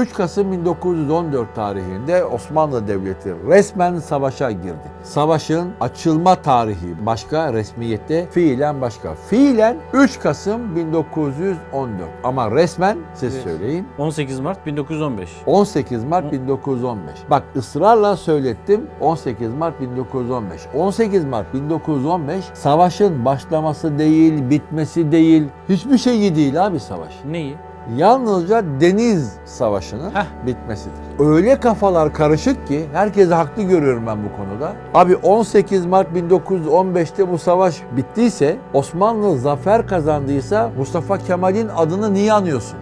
3 Kasım 1914 tarihinde Osmanlı Devleti resmen savaşa girdi. Savaşın açılma tarihi başka, resmiyette fiilen başka. Fiilen 3 Kasım 1914 ama resmen siz Evet. söyleyin 18 Mart 1915. 18 Mart 1915. Bak ısrarla söylettim 18 Mart 1915. 18 Mart 1915 savaşın başlaması değil, bitmesi değil, hiçbir şeyi değil abi savaş. Neyi? Yalnızca deniz savaşının Heh. bitmesidir. Öyle kafalar karışık ki herkesi haklı görüyorum ben bu konuda. Abi 18 Mart 1915'te bu savaş bittiyse, Osmanlı zafer kazandıysa Mustafa Kemal'in adını niye anıyorsun?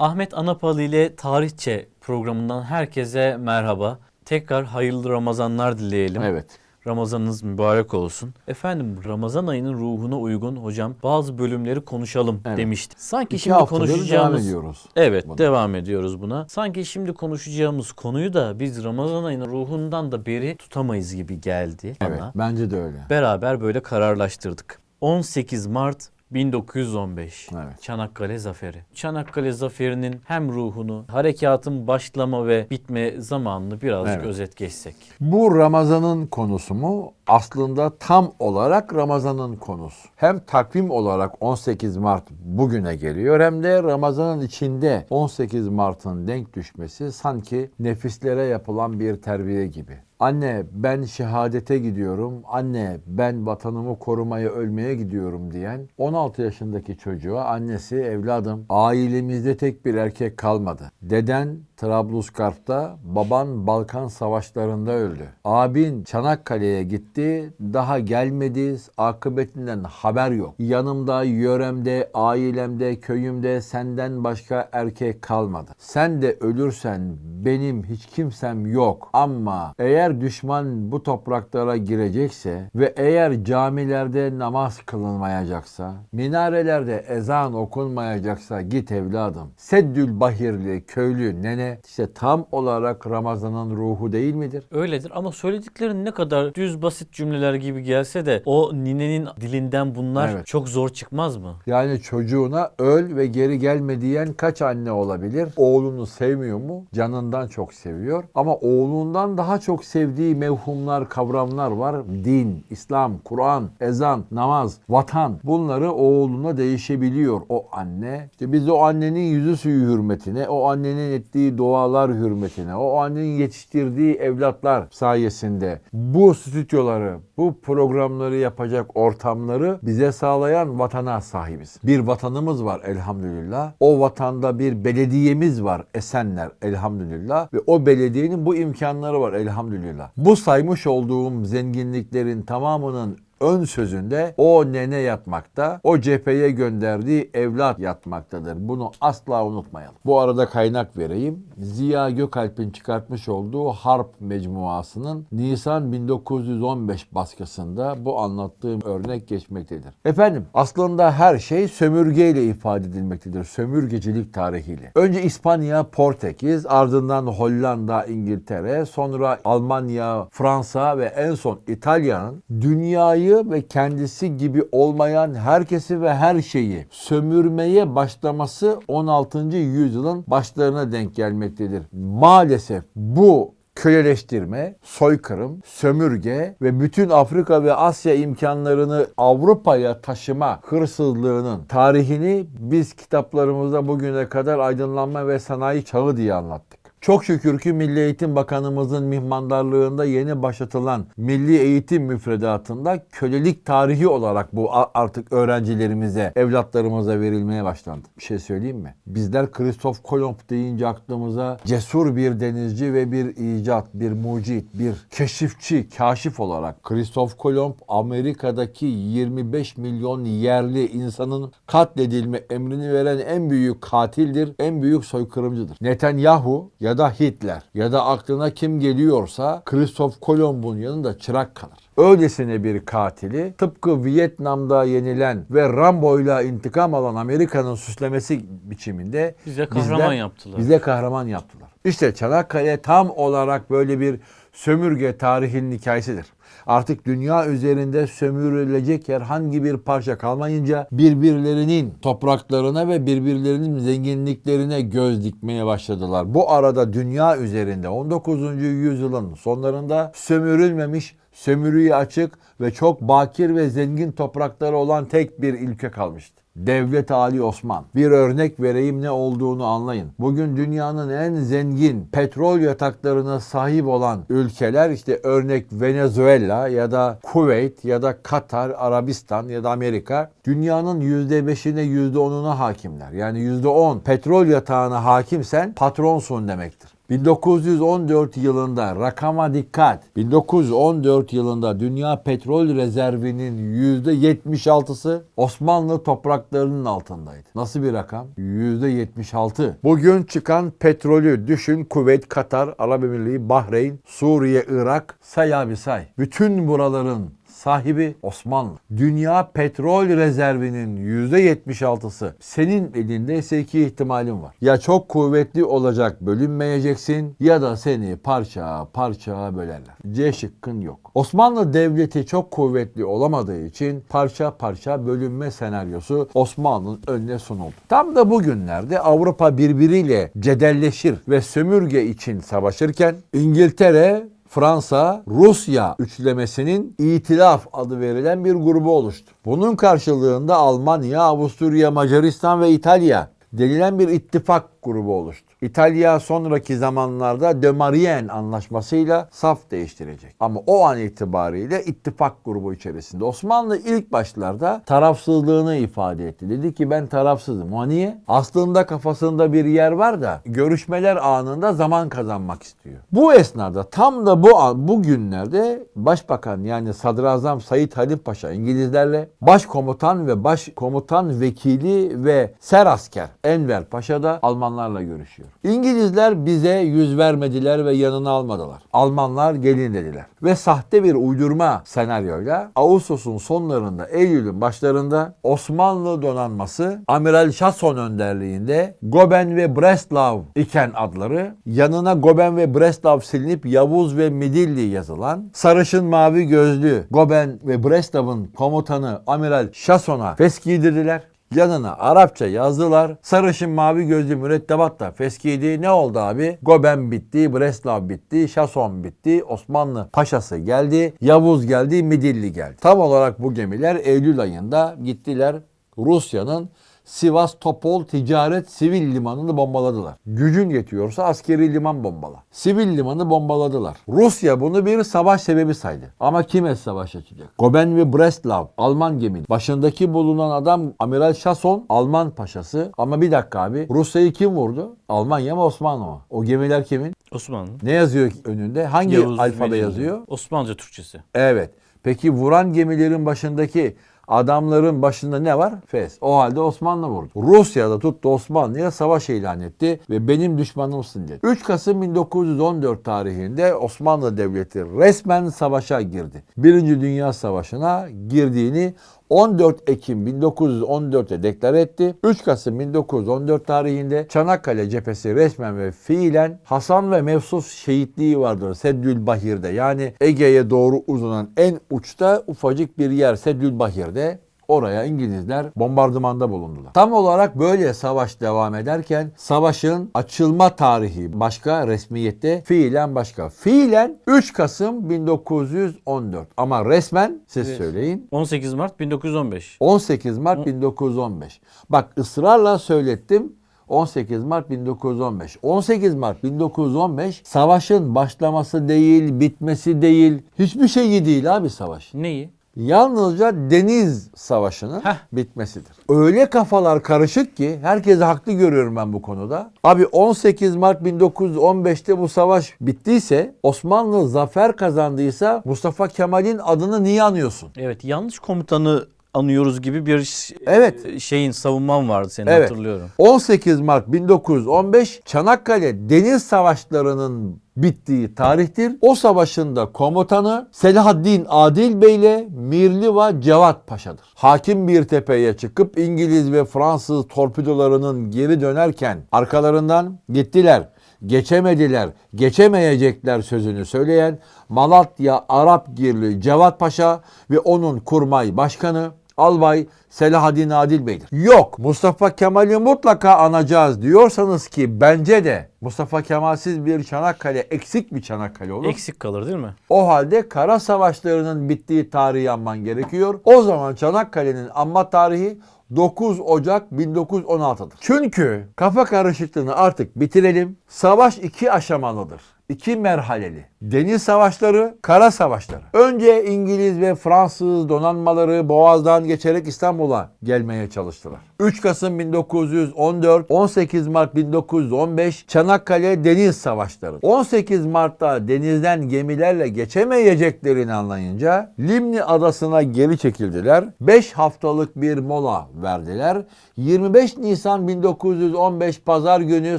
Ahmet Anapalı ile Tarihçe programından herkese merhaba. Tekrar hayırlı Ramazanlar dileyelim. Evet. Ramazanınız mübarek olsun. Efendim Ramazan ayının ruhuna uygun hocam bazı bölümleri konuşalım Evet. demişti. Sanki İki şimdi haftadır devam konuşacağımız ediyoruz. Evet buna. devam ediyoruz buna. Sanki şimdi konuşacağımız konuyu da biz Ramazan ayının ruhundan da beri tutamayız gibi geldi Evet, bana. bence de öyle. Beraber böyle kararlaştırdık. 18 Mart 1915 Evet. Çanakkale Zaferi. Çanakkale Zaferi'nin hem ruhunu, harekatın başlama ve bitme zamanını birazcık Evet. özet geçsek. Bu Ramazan'ın konusu mu? Aslında tam olarak Ramazan'ın konusu. Hem takvim olarak 18 Mart bugüne geliyor hem de Ramazan'ın içinde 18 Mart'ın denk düşmesi sanki nefislere yapılan bir terbiye gibi. Anne ben şehadete gidiyorum, anne ben vatanımı korumaya ölmeye gidiyorum diyen 16 yaşındaki çocuğa annesi evladım ailemizde tek bir erkek kalmadı. Deden Trablusgarp'ta, baban Balkan savaşlarında öldü. Abin Çanakkale'ye gitti, daha gelmedi, akıbetinden haber yok. Yanımda, yöremde, ailemde, köyümde senden başka erkek kalmadı. Sen de ölürsen benim hiç kimsem yok. Ama eğer düşman bu topraklara girecekse ve eğer camilerde namaz kılınmayacaksa, minarelerde ezan okunmayacaksa git evladım. Seddül Bahirli köylü nene işte tam olarak Ramazan'ın ruhu değil midir? Öyledir ama söylediklerin ne kadar düz basit cümleler gibi gelse de o ninenin dilinden bunlar Evet. çok zor çıkmaz mı? Yani çocuğuna öl ve geri gelme diyen kaç anne olabilir? Oğlunu sevmiyor mu? Canından çok seviyor. Ama oğlundan daha çok sevdiği mevhumlar, kavramlar var. Din, İslam, Kur'an, ezan, namaz, vatan. Bunları oğluna değişebiliyor o anne. İşte biz o annenin yüzü suyu hürmetine, o annenin ettiği dualar hürmetine, o annenin yetiştirdiği evlatlar sayesinde bu stüdyoları, bu programları yapacak ortamları bize sağlayan vatana sahibiz. Bir vatanımız var elhamdülillah. O vatanda bir belediyemiz var Esenler elhamdülillah ve o belediyenin bu imkanları var elhamdülillah. Bu saymış olduğum zenginliklerin tamamının ön sözünde o nene yatmakta, o cepheye gönderdiği evlat yatmaktadır. Bunu asla unutmayalım. Bu arada kaynak vereyim. Ziya Gökalp'in çıkartmış olduğu Harp Mecmuası'nın Nisan 1915 baskısında bu anlattığım örnek geçmektedir. Efendim aslında her şey sömürgeyle ifade edilmektedir. Sömürgecilik tarihiyle. Önce İspanya, Portekiz, ardından Hollanda, İngiltere, sonra Almanya, Fransa ve en son İtalya'nın dünyayı ve kendisi gibi olmayan herkesi ve her şeyi sömürmeye başlaması 16. yüzyılın başlarına denk gelmektedir. Maalesef bu köleleştirme, soykırım, sömürge ve bütün Afrika ve Asya imkanlarını Avrupa'ya taşıma hırsızlığının tarihini biz kitaplarımızda bugüne kadar aydınlanma ve sanayi çağı diye anlattık. Çok şükür ki Milli Eğitim Bakanımızın mihmandarlığında yeni başlatılan Milli Eğitim Müfredatı'nda kölelik tarihi olarak bu artık öğrencilerimize, evlatlarımıza verilmeye başlandı. Bir şey söyleyeyim mi? Bizler Kristof Kolomb deyince aklımıza cesur bir denizci ve bir icat, bir mucit, bir keşifçi, kaşif olarak Kristof Kolomb Amerika'daki 25 milyon yerli insanın katledilme emrini veren en büyük katildir, en büyük soykırımcıdır. Netanyahu ya da Hitler ya da aklına kim geliyorsa Kristof Kolomb'un yanında çırak kalır. öylesine bir katili tıpkı Vietnam'da yenilen ve Rambo'yla intikam alan Amerika'nın süslemesi biçiminde Bize kahraman bizler- yaptılar. Bize kahraman yaptılar. İşte Çanakkale tam olarak böyle bir sömürge tarihinin hikayesidir. Artık dünya üzerinde sömürülecek herhangi bir parça kalmayınca birbirlerinin topraklarına ve birbirlerinin zenginliklerine göz dikmeye başladılar. Bu arada dünya üzerinde 19. yüzyılın sonlarında sömürülmemiş, sömürüye açık ve çok bakir ve zengin toprakları olan tek bir ülke kalmıştı. Devlet Ali Osman. Bir örnek vereyim ne olduğunu anlayın. Bugün dünyanın en zengin petrol yataklarına sahip olan ülkeler işte örnek Venezuela ya da Kuveyt ya da Katar, Arabistan ya da Amerika dünyanın %5'ine %10'una hakimler. Yani %10 petrol yatağına hakimsen patronsun demektir. 1914 yılında rakama dikkat. 1914 yılında dünya petrol rezervinin %76'sı Osmanlı topraklarının altındaydı. Nasıl bir rakam? %76. Bugün çıkan petrolü düşün Kuveyt, Katar, Arap Emirliği, Bahreyn, Suriye, Irak say abi say. Bütün buraların sahibi Osmanlı. Dünya petrol rezervinin %76'sı senin elindeyse iki ihtimalin var. Ya çok kuvvetli olacak bölünmeyeceksin ya da seni parça parça bölerler. C şıkkın yok. Osmanlı Devleti çok kuvvetli olamadığı için parça parça bölünme senaryosu Osmanlı'nın önüne sunuldu. Tam da bugünlerde Avrupa birbiriyle cedelleşir ve sömürge için savaşırken İngiltere Fransa, Rusya üçlemesinin İtilaf adı verilen bir grubu oluştu. Bunun karşılığında Almanya, Avusturya, Macaristan ve İtalya denilen bir ittifak grubu oluştu. İtalya sonraki zamanlarda De Marien anlaşmasıyla saf değiştirecek. Ama o an itibariyle ittifak grubu içerisinde. Osmanlı ilk başlarda tarafsızlığını ifade etti. Dedi ki ben tarafsızım. O niye? Aslında kafasında bir yer var da görüşmeler anında zaman kazanmak istiyor. Bu esnada tam da bu an, bu günlerde Başbakan yani Sadrazam Said Halim Paşa İngilizlerle Başkomutan ve Başkomutan Vekili ve Serasker Enver Paşa da Almanlarla görüşüyor. İngilizler bize yüz vermediler ve yanına almadılar. Almanlar gelin dediler. Ve sahte bir uydurma senaryoyla Ağustos'un sonlarında, Eylül'ün başlarında Osmanlı donanması Amiral Şason önderliğinde Goben ve Breslau iken adları yanına Goben ve Breslau silinip Yavuz ve Midilli yazılan sarışın mavi gözlü Goben ve Breslau'nun komutanı Amiral Şason'a feskiydirdiler. Yanına Arapça yazdılar. Sarışın mavi gözlü mürettebat da feskiydi. Ne oldu abi? Goben bitti, Breslau bitti, Şason bitti, Osmanlı Paşası geldi, Yavuz geldi, Midilli geldi. Tam olarak bu gemiler Eylül ayında gittiler Rusya'nın Sivas Topol Ticaret Sivil Limanı'nı bombaladılar. Gücün yetiyorsa askeri liman bombala. Sivil limanı bombaladılar. Rusya bunu bir savaş sebebi saydı. Ama kime savaş açacak? Goben ve Breslau Alman gemi. Başındaki bulunan adam Amiral Şason Alman paşası. Ama bir dakika abi Rusya'yı kim vurdu? Almanya mı Osmanlı mı? O gemiler kimin? Osmanlı. Ne yazıyor önünde? Hangi Yavuz alfabe yazıyor? Osmanlıca Türkçesi. Evet. Peki vuran gemilerin başındaki adamların başında ne var? Fes. O halde Osmanlı vurdu. Rusya da tuttu Osmanlı'ya savaş ilan etti ve benim düşmanımsın dedi. 3 Kasım 1914 tarihinde Osmanlı Devleti resmen savaşa girdi. Birinci Dünya Savaşı'na girdiğini 14 Ekim 1914'te deklar etti. 3 Kasım 1914 tarihinde Çanakkale cephesi resmen ve fiilen Hasan ve Mevsus şehitliği vardır Seddül Bahir'de. Yani Ege'ye doğru uzanan en uçta ufacık bir yer Seddül Bahir'de. Oraya İngilizler bombardımanda bulundular. Tam olarak böyle savaş devam ederken savaşın açılma tarihi başka resmiyette fiilen başka. Fiilen 3 Kasım 1914 ama resmen siz Evet. söyleyin 18 Mart 1915. 18 Mart 1915. Bak ısrarla söylettim. 18 Mart 1915. 18 Mart 1915 savaşın başlaması değil, bitmesi değil. Hiçbir şeyi değil abi savaş. Neyi? Yalnızca deniz savaşının Heh. bitmesidir. Öyle kafalar karışık ki herkesi haklı görüyorum ben bu konuda. Abi 18 Mart 1915'te bu savaş bittiyse Osmanlı zafer kazandıysa Mustafa Kemal'in adını niye anıyorsun? Evet yanlış komutanı anıyoruz gibi bir Evet. şeyin savunman vardı senin Evet. hatırlıyorum. 18 Mart 1915 Çanakkale deniz savaşlarının bittiği tarihtir. O savaşın da komutanı Selahaddin Adil Bey ile Mirliva Cevat Paşa'dır. Hakim bir tepeye çıkıp İngiliz ve Fransız torpidolarının geri dönerken arkalarından gittiler geçemediler, geçemeyecekler sözünü söyleyen Malatya Arapgirli Cevat Paşa ve onun kurmay başkanı Albay Selahaddin Adil Bey'dir. Yok Mustafa Kemal'i mutlaka anacağız diyorsanız ki bence de Mustafa Kemal'siz bir Çanakkale eksik bir Çanakkale olur. Eksik kalır değil mi? O halde kara savaşlarının bittiği tarihi anman gerekiyor. O zaman Çanakkale'nin anma tarihi 9 Ocak 1916'dır. Çünkü kafa karışıklığını artık bitirelim. Savaş iki aşamalıdır. İki merhaleli. Deniz savaşları, kara savaşları. Önce İngiliz ve Fransız donanmaları Boğaz'dan geçerek İstanbul'a gelmeye çalıştılar. 3 Kasım 1914, 18 Mart 1915 Çanakkale Deniz Savaşları. 18 Mart'ta denizden gemilerle geçemeyeceklerini anlayınca Limni Adası'na geri çekildiler. 5 haftalık bir mola verdiler. 25 Nisan 1915 Pazar günü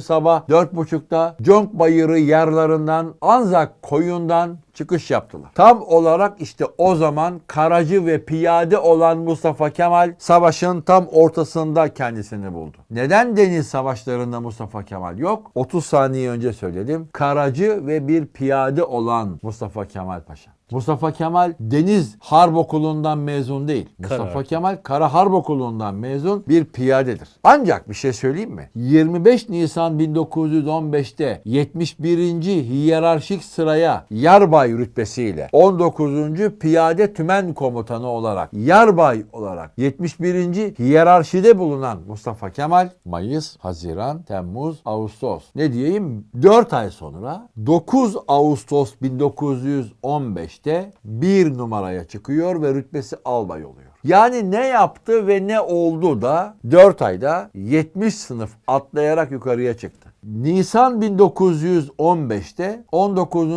sabah 4.30'da Conk Bayırı yerlerinden Anzak koyundan çıkış yaptılar. Tam olarak işte o zaman karacı ve piyade olan Mustafa Kemal savaşın tam ortasında kendisini buldu. Neden deniz savaşlarında Mustafa Kemal yok? 30 saniye önce söyledim. Karacı ve bir piyade olan Mustafa Kemal Paşa. Mustafa Kemal Deniz Harp Okulu'ndan mezun değil. Mustafa Karar. Kemal Kara Harp Okulu'ndan mezun bir piyadedir. Ancak bir şey söyleyeyim mi? 25 Nisan 1915'te 71. hiyerarşik sıraya yarbay rütbesiyle 19. Piyade Tümen Komutanı olarak yarbay olarak 71. hiyerarşide bulunan Mustafa Kemal Mayıs, Haziran, Temmuz, Ağustos ne diyeyim 4 ay sonra 9 Ağustos 1915'te bir numaraya çıkıyor ve rütbesi albay oluyor. Yani ne yaptı ve ne oldu da 4 ayda 70 sınıf atlayarak yukarıya çıktı. Nisan 1915'te 19.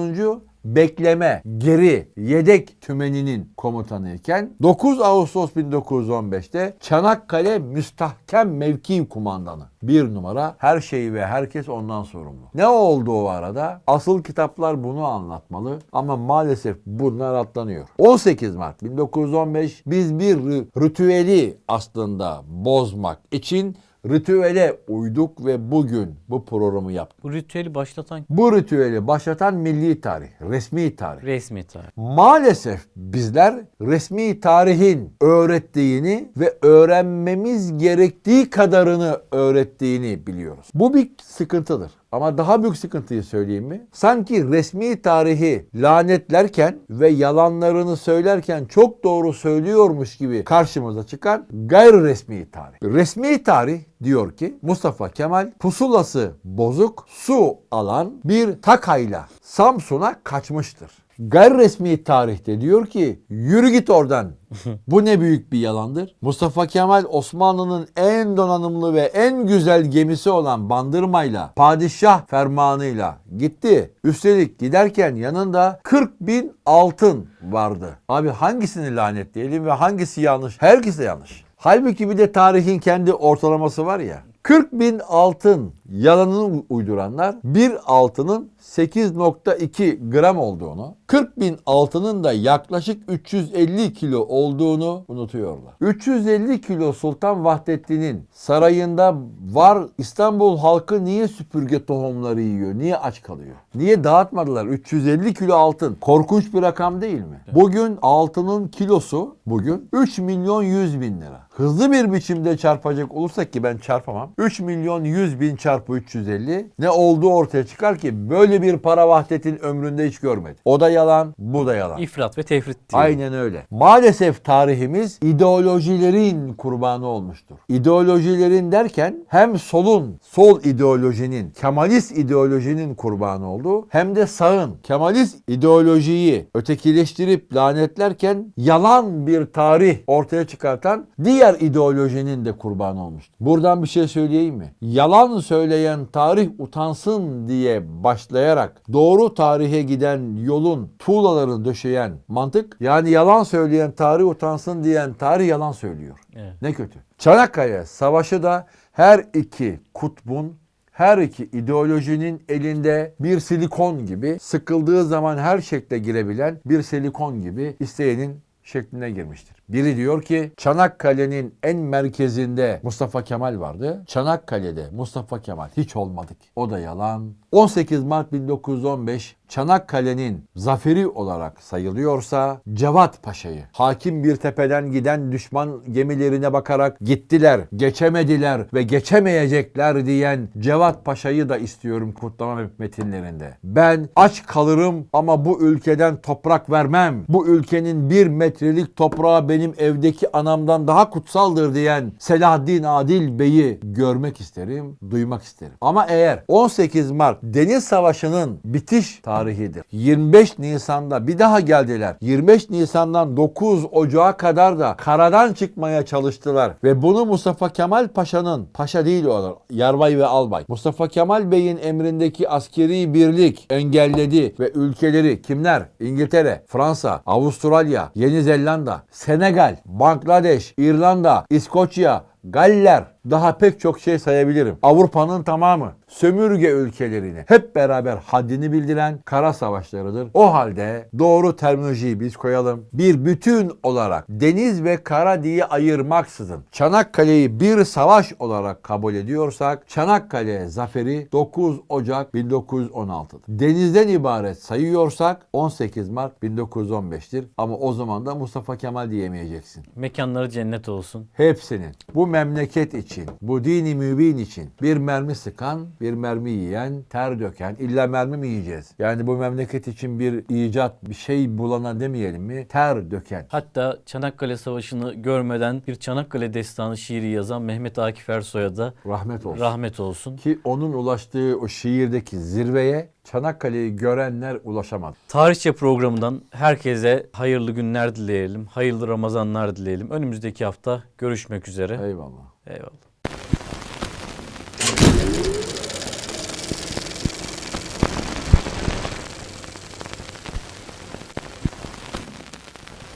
bekleme geri yedek tümeninin komutanıyken 9 Ağustos 1915'te Çanakkale müstahkem mevki kumandanı. Bir numara her şeyi ve herkes ondan sorumlu. Ne oldu o arada? Asıl kitaplar bunu anlatmalı ama maalesef bunlar atlanıyor. 18 Mart 1915 biz bir ritüeli aslında bozmak için ritüele uyduk ve bugün bu programı yaptık. Bu ritüeli başlatan Bu ritüeli başlatan milli tarih, resmi tarih. resmi tarih. Maalesef bizler resmi tarihin öğrettiğini ve öğrenmemiz gerektiği kadarını öğrettiğini biliyoruz. Bu bir sıkıntıdır. Ama daha büyük sıkıntıyı söyleyeyim mi? Sanki resmi tarihi lanetlerken ve yalanlarını söylerken çok doğru söylüyormuş gibi karşımıza çıkan gayri resmi tarih. Resmi tarih diyor ki Mustafa Kemal pusulası bozuk su alan bir takayla Samsun'a kaçmıştır. Gayri resmi tarihte diyor ki yürü git oradan. Bu ne büyük bir yalandır. Mustafa Kemal Osmanlı'nın en donanımlı ve en güzel gemisi olan Bandırma'yla padişah fermanıyla gitti. Üstelik giderken yanında 40 bin altın vardı. Abi hangisini lanetleyelim ve hangisi yanlış? Herkes de yanlış. Halbuki bir de tarihin kendi ortalaması var ya. 40 bin altın yalanını uyduranlar bir altının 8.2 gram olduğunu, 40 bin altının da yaklaşık 350 kilo olduğunu unutuyorlar. 350 kilo Sultan Vahdettin'in sarayında var İstanbul halkı niye süpürge tohumları yiyor? Niye aç kalıyor? Niye dağıtmadılar? 350 kilo altın. Korkunç bir rakam değil mi? Bugün altının kilosu bugün 3 milyon 100 bin lira. Hızlı bir biçimde çarpacak olursak ki ben çarpamam. 3 milyon 100 bin çarpı 350 ne olduğu ortaya çıkar ki böyle bir para Vahdettin ömründe hiç görmedi. O da yalan, bu da yalan. İfrat ve tefrit diye. Aynen öyle. Maalesef tarihimiz ideolojilerin kurbanı olmuştur. İdeolojilerin derken hem solun, sol ideolojinin, Kemalist ideolojinin kurbanı oldu hem de sağın Kemalist ideolojiyi ötekileştirip lanetlerken yalan bir tarih ortaya çıkartan diğer ideolojinin de kurbanı olmuştur. Buradan bir şey söyleyeyim mi? Yalan söyleyen tarih utansın diye başlayarak doğru tarihe giden yolun tuğlalarını döşeyen mantık yani yalan söyleyen tarih utansın diyen tarih yalan söylüyor. Evet. Ne kötü. Çanakkale Savaşı da her iki kutbun Her iki ideolojinin elinde bir silikon gibi sıkıldığı zaman her şekle girebilen bir silikon gibi isteyenin şekline girmiştir. Biri diyor ki Çanakkale'nin en merkezinde Mustafa Kemal vardı. Çanakkale'de Mustafa Kemal hiç olmadık. O da yalan. 18 Mart 1915 Çanakkale'nin zaferi olarak sayılıyorsa Cevat Paşa'yı hakim bir tepeden giden düşman gemilerine bakarak gittiler, geçemediler ve geçemeyecekler diyen Cevat Paşa'yı da istiyorum kutlama metinlerinde. Ben aç kalırım ama bu ülkeden toprak vermem. Bu ülkenin bir metrelik toprağı benim evdeki anamdan daha kutsaldır diyen Selahaddin Adil Bey'i görmek isterim, duymak isterim. Ama eğer 18 Mart Deniz Savaşı'nın bitiş tarihidir. 25 Nisan'da bir daha geldiler. 25 Nisan'dan 9 Ocağı kadar da karadan çıkmaya çalıştılar. Ve bunu Mustafa Kemal Paşa'nın, paşa değil o yarbay ve albay. Mustafa Kemal Bey'in emrindeki askeri birlik engelledi ve ülkeleri kimler? İngiltere, Fransa, Avustralya, Yeni Zelanda, Senegal, Bangladeş, İrlanda, İskoçya, Galler daha pek çok şey sayabilirim. Avrupa'nın tamamı sömürge ülkelerini hep beraber haddini bildiren kara savaşlarıdır. O halde doğru terminolojiyi biz koyalım. Bir bütün olarak deniz ve kara diye ayırmaksızın Çanakkale'yi bir savaş olarak kabul ediyorsak Çanakkale zaferi 9 Ocak 1916'dır. Denizden ibaret sayıyorsak 18 Mart 1915'tir. Ama o zaman da Mustafa Kemal diyemeyeceksin. Mekanları cennet olsun. Hepsinin bu memleket için, bu dini mübin için bir mermi sıkan, bir mermi yiyen, ter döken, illa mermi mi yiyeceğiz? Yani bu memleket için bir icat, bir şey bulana demeyelim mi? Ter döken. Hatta Çanakkale Savaşı'nı görmeden bir Çanakkale destanı şiiri yazan Mehmet Akif Ersoy'a da Rahmet olsun. rahmet olsun. Ki onun ulaştığı o şiirdeki zirveye Çanakkale'yi görenler ulaşamadı. Tarihçe programından herkese hayırlı günler dileyelim. Hayırlı Ramazanlar dileyelim. Önümüzdeki hafta görüşmek üzere. Eyvallah. Eyvallah.